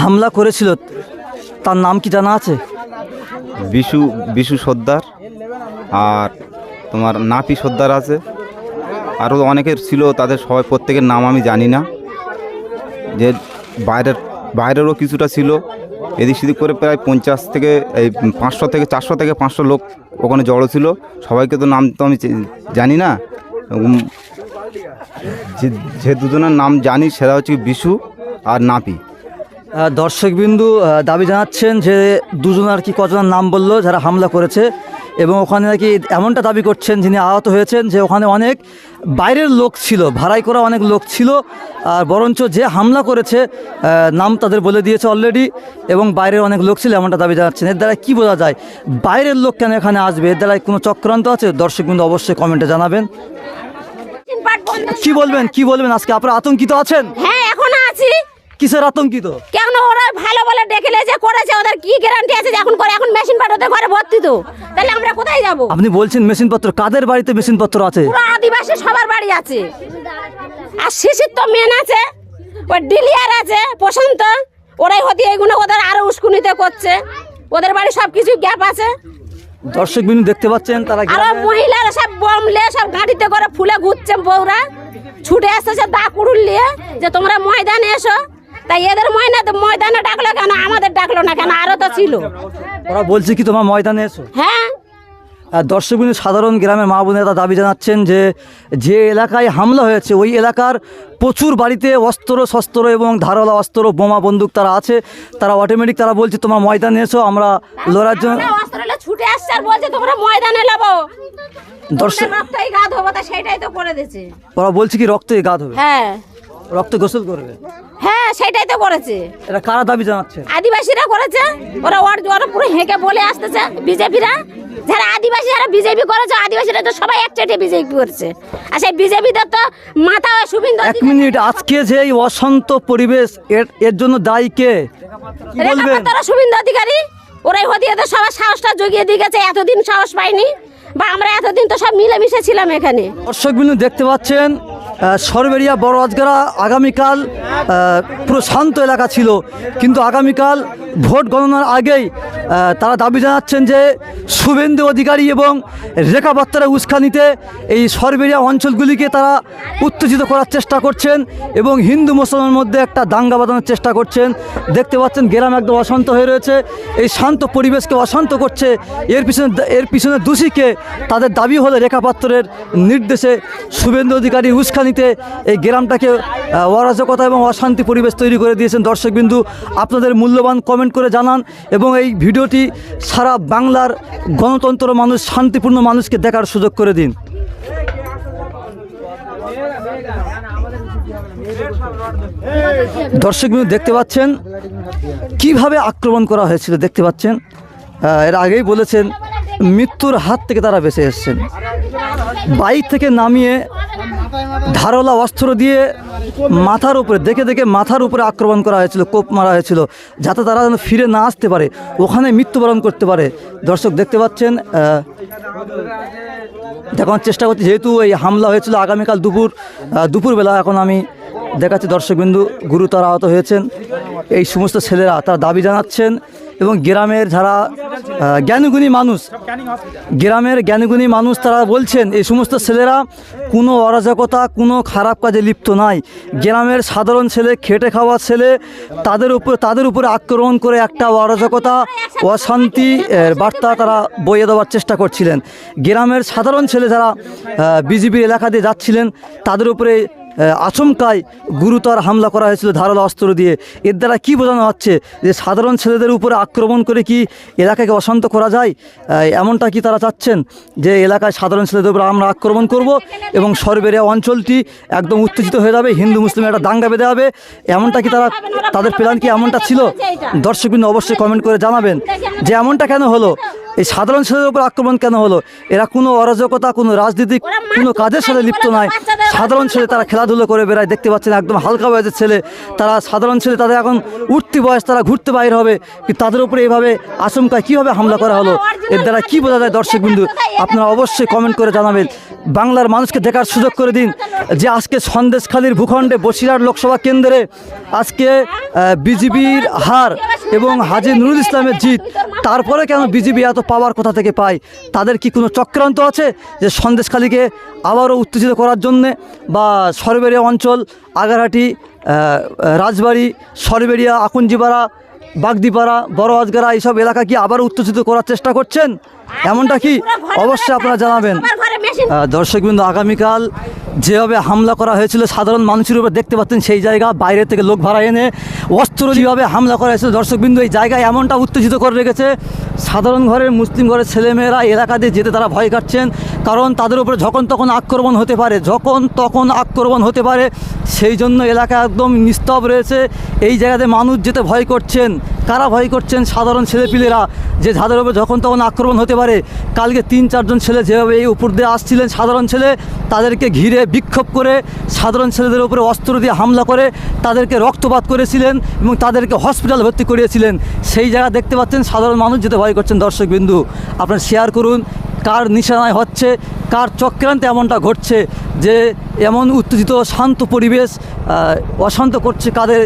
হামলা করেছিল, তার নাম কি জানা আছে? বিশু বিশু সর্দার আর তোমার নাপি সর্দার আছে। আরও অনেকের ছিল, তাদের সবাই প্রত্যেকের নাম আমি জানি না। যে বাইরের, বাইরেরও কিছুটা ছিল, এদিক সেদিক করে প্রায় পঞ্চাশ থেকে, এই পাঁচশো থেকে, চারশো থেকে পাঁচশো লোক ওখানে জড়ো ছিল। সবাইকে তো নাম তো আমি জানি না। যে দুজনের নাম জানি, সেটা হচ্ছে বিশু আর নাপি দর্শকবিন্দু দাবি জানাচ্ছেন যে দুজন আর কি কজনের নাম বলল যারা হামলা করেছে। এবং ওখানে নাকি এমনটা দাবি করছেন যিনি আহত হয়েছেন যে ওখানে অনেক বাইরের লোক ছিল ভাড়াই করা অনেক লোক ছিল। আর বরঞ্চ যে হামলা করেছে নাম তাদের বলে দিয়েছে অলরেডি এবং বাইরের অনেক লোক ছিল এমনটা দাবি জানাচ্ছেন। এর দ্বারা কী বোঝা যায় বাইরের লোক কেন এখানে আসবে? এর দ্বারা কোনো চক্রান্ত আছে? দর্শকবিন্দু অবশ্যই কমেন্টে জানাবেন। কি বলবেন? কি বলবেন? আজকে আপনারা আতঙ্কিত আছেন? হ্যাঁ কিসের আতঙ্কিত? কেন ওরা ভালো বলে ডেকে যে করেছে ওদের কি গ্যারান্টি আছে যে এখন করে? এখন মেশিন পাট ওদের ঘরে ভর্তি তো। তাহলে আমরা কোথায় যাব? আপনি বলছেন মেশিনপত্র কাদের বাড়িতে মেশিনপত্র আছে? পুরো আদিবাসী সবার বাড়ি আছে। আর শিশির তো মেন আছে ওই ডিলিয়ার আছে প্রশান্ত। ওরাই হতে এইগুলো ওদের আরও উস্কুনিতে করছে। ওদের বাড়ি সব কিছু গ্যাপ আছে। দর্শক বিন্দু দেখতে পাচ্ছেন তারা আরও মহিলারা সব বমলে সব গাড়িতে করে ফুলে ঘুরছে বউরা। ছুটে আসতেছে দা কুড়ুল নিয়ে যে তোমরা ময়দানে এসো। তাই এদের ময়না ময়দানে ডাকলো কেন? আমাদের ডাকলো না কেন? আরও তো ছিল। ওরা বলছে কি তোমার ময়দানে এসো। হ্যাঁ? আর দর্শক সাধারণ গ্রামের মা বোনেরা দাবি জানাচ্ছেন যে যে এলাকায় হামলা হয়েছে ওই এলাকার প্রচুর বাড়িতে অস্ত্র শস্ত্র এবং ধারালো অস্ত্র বোমা বন্দুক তারা আছে। তারা অটোমেটিক তারা বলছে তোমার ময়দানে এসো আমরা লড়ার জন্য ছুটে আসছে আর বলছে তোমরা ময়দানে লাবো দর্শক রক্তই গা ধোবো তা সেটাই তো করে দিছে ওরা বলছে কি রক্তে গা ধোবে। হ্যাঁ। রক্ত গোসল করবে। হ্যাঁ সেটাই তো করেছে। এটা কারা দাবি জানাচ্ছে? আদিবাসীরা করেছে। ওরা ওর ওরা পুরো হেঁকে বলে আসতেছে বিজেপিরা। যারা আদিবাসী যারা বিজেপি করেছে আদিবাসীরা তো সবাই একচেটে বিজেপি করছে। আর সেই বিজেপিদের তো মাথা শুভিন্দর এক মিনিট আজকে যে এই অশান্ত পরিবেশ এর এর জন্য দায়ী কে? কি বলবেন তারা শুভিন্দু অধিকারী। ওরাই হতে এদের সবার সাহসটা জগিয়ে দিয়ে গেছে এতদিন সাহস পাইনি। বা আমরা এতদিন তো সব মিলেমিশে ছিলাম এখানে। দর্শক বিন্দু দেখতে পাচ্ছেন সরবেরিয়া বড় আজগারা আগামীকাল পুরো শান্ত এলাকা ছিল। কিন্তু আগামীকাল ভোট গণনার আগেই তারা দাবি জানাচ্ছেন যে শুভেন্দু অধিকারী এবং রেখা বাত্তারা উস্কানিতে এই সরবেরিয়া অঞ্চলগুলিকে তারা উত্তেজিত করার চেষ্টা করছেন এবং হিন্দু মুসলমানের মধ্যে একটা দাঙ্গা বাঁধানোর চেষ্টা করছেন। দেখতে পাচ্ছেন গ্রাম একদম অশান্ত হয়ে রয়েছে। এই শান্ত পরিবেশকে অশান্ত করছে। এর পিছনে এর পিছনে দোষীকে তাদের দাবি হলো রেখা পাত্রের নির্দেশে শুভেন্দু অধিকারী উস্কানিতে এই গ্রামটাকে অরাজকতা এবং অশান্তি পরিবেশ তৈরি করে দিয়েছেন দর্শকবিন্দু। আপনাদের মূল্যবান কমেন্ট করে জানান এবং এই ভিডিওটি সারা বাংলার গণতন্ত্র মানুষ, শান্তিপূর্ণ মানুষকে দেখার সুযোগ করে দিন। দর্শকবিন্দু দেখতে পাচ্ছেন কীভাবে আক্রমণ করা হয়েছিল, দেখতে পাচ্ছেন? এর আগেই বলেছেন, মৃত্যুর হাত থেকে তারা বেঁচে এসছেন। বাইক থেকে নামিয়ে ধারলা অস্ত্র দিয়ে মাথার উপরে, দেখে দেখে মাথার উপরে আক্রমণ করা হয়েছিল, কোপ মারা হয়েছিল, যাতে তারা যেন ফিরে না আসতে পারে, ওখানে মৃত্যুবরণ করতে পারে। দর্শক দেখতে পাচ্ছেন দেখানোর চেষ্টা করছি, যেহেতু এই হামলা হয়েছিল আগামীকাল দুপুর দুপুরবেলা, এখন আমি দেখাচ্ছি দর্শকবিন্দু, গুরুতর আহত হয়েছেন। এই সমস্ত ছেলেরা তারা দাবি জানাচ্ছেন এবং গ্রামের যারা জ্ঞানীগুণী মানুষ, গ্রামের জ্ঞানীগুণী মানুষ তারা বলছেন, এই সমস্ত ছেলেরা কোনো অরাজকতা, কোনো খারাপ কাজে লিপ্ত নাই। গ্রামের সাধারণ ছেলে, খেটে খাওয়া ছেলে, তাদের উপর, তাদের উপরে আক্রমণ করে একটা অরাজকতা, অশান্তি বার্তা তারা বইয়ে দেওয়ার চেষ্টা করছিলেন। গ্রামের সাধারণ ছেলে যারা বিজেপি এলাকা দিয়ে যাচ্ছিলেন, তাদের উপরে আচমকায় গুরুতর হামলা করা হয়েছিল ধারালো অস্ত্র দিয়ে। এর দ্বারা কী বোঝানো হচ্ছে যে সাধারণ ছেলেদের উপরে আক্রমণ করে কি এলাকাকে অশান্ত করা যায়? এমনটা কি তারা চাচ্ছেন যে এলাকায় সাধারণ ছেলেদের উপরে আমরা আক্রমণ করব এবং সরবেরিয়া অঞ্চলটি একদম উত্তেজিত হয়ে যাবে, হিন্দু মুসলিম একটা দাঙ্গা বেঁধে যাবে? এমনটা কি তারা, তাদের প্ল্যান কি এমনটা ছিল? দর্শকবৃন্দ অবশ্যই কমেন্ট করে জানাবেন যে এমনটা কেন হলো? এই সাধারণ ছেলের উপর আক্রমণ কেন হলো? এরা কোনো অরাজকতা কোনো রাজনীতিক কোনো কাজের সাথে লিপ্ত নয়। সাধারণ ছেলে তারা খেলাধুলো করে বেড়ায় দেখতে পাচ্ছেন একদম হালকা বয়সের ছেলে। তারা সাধারণ ছেলে তাদের এখন উঠতি বয়স তারা ঘুরতে বাইর হবে। তাদের উপরে এভাবে আশঙ্কায় কীভাবে হামলা করা হলো? এর দ্বারা কী বোঝা যায় দর্শক বিন্দু আপনারা অবশ্যই কমেন্ট করে জানাবেন। বাংলার মানুষকে দেখার সুযোগ করে দিন যে আজকে সন্দেশখালীর ভূখণ্ডে বসিরহাট লোকসভা কেন্দ্রে আজকে বিজেপির হার এবং হাজি নুরুল ইসলামের জিত তারপরে কেন বিজেপি এত পাওয়ার কোথা থেকে পায়? তাদের কি কোনো চক্রান্ত আছে যে সন্দেশখালীকে আবারও উত্তেজিত করার জন্যে? বা সরবেরিয়া অঞ্চল আগারহাটি রাজবাড়ি সরবেরিয়া আকুঞ্জিপাড়া বাগদিপাড়া বড় আজগারা এইসব এলাকা কি আবারও উত্তেজিত করার চেষ্টা করছেন? এমনটা কি? অবশ্যই আপনারা জানাবেন। দর্শকবৃন্দ, আগামীকাল যেভাবে হামলা করা হয়েছিল, সাধারণ মানুষের উপর দেখতে পাচ্ছেন সেই জায়গা, বাইরে থেকে লোক ভাড়া এনে অস্ত্র যেভাবে হামলা করা হয়েছিল। দর্শকবৃন্দ, এই জায়গায় এমনটা উত্তেজিত করে রেখেছে। সাধারণ ঘরের মুসলিম ঘরের ছেলেমেয়েরা এলাকা দিয়ে যেতে তারা ভয় কাটছেন, কারণ তাদের উপরে যখন তখন আক্রমণ হতে পারে, যখন তখন আক্রমণ হতে পারে, সেই জন্য এলাকা একদম নিস্তব রয়েছে। এই জায়গাতে মানুষ যেতে ভয় করছেন। কারা ভয় করছেন সাধারণ ছেলেপিলেরা? যে যাদের উপরে যখন তখন আক্রমণ হতে পারে, কালকে তিন চারজন ছেলে যেভাবে এই উপর দিয়ে আসছিলেন সাধারণ ছেলে, তাদেরকে ঘিরে বিক্ষোভ করে সাধারণ ছেলেদের উপরে অস্ত্র দিয়ে হামলা করে তাদেরকে রক্তপাত করেছিলেন এবং তাদেরকে হসপিটাল ভর্তি করিয়েছিলেন। সেই জায়গা দেখতে পাচ্ছেন সাধারণ মানুষ যেতে ভয় করছেন দর্শক বিন্দু। আপনারা শেয়ার করুন, কার নিশানায় হচ্ছে, কার চক্রান্তে এমনটা ঘটছে যে এমন উত্তেজিত, শান্ত পরিবেশ অশান্ত করছে কাদের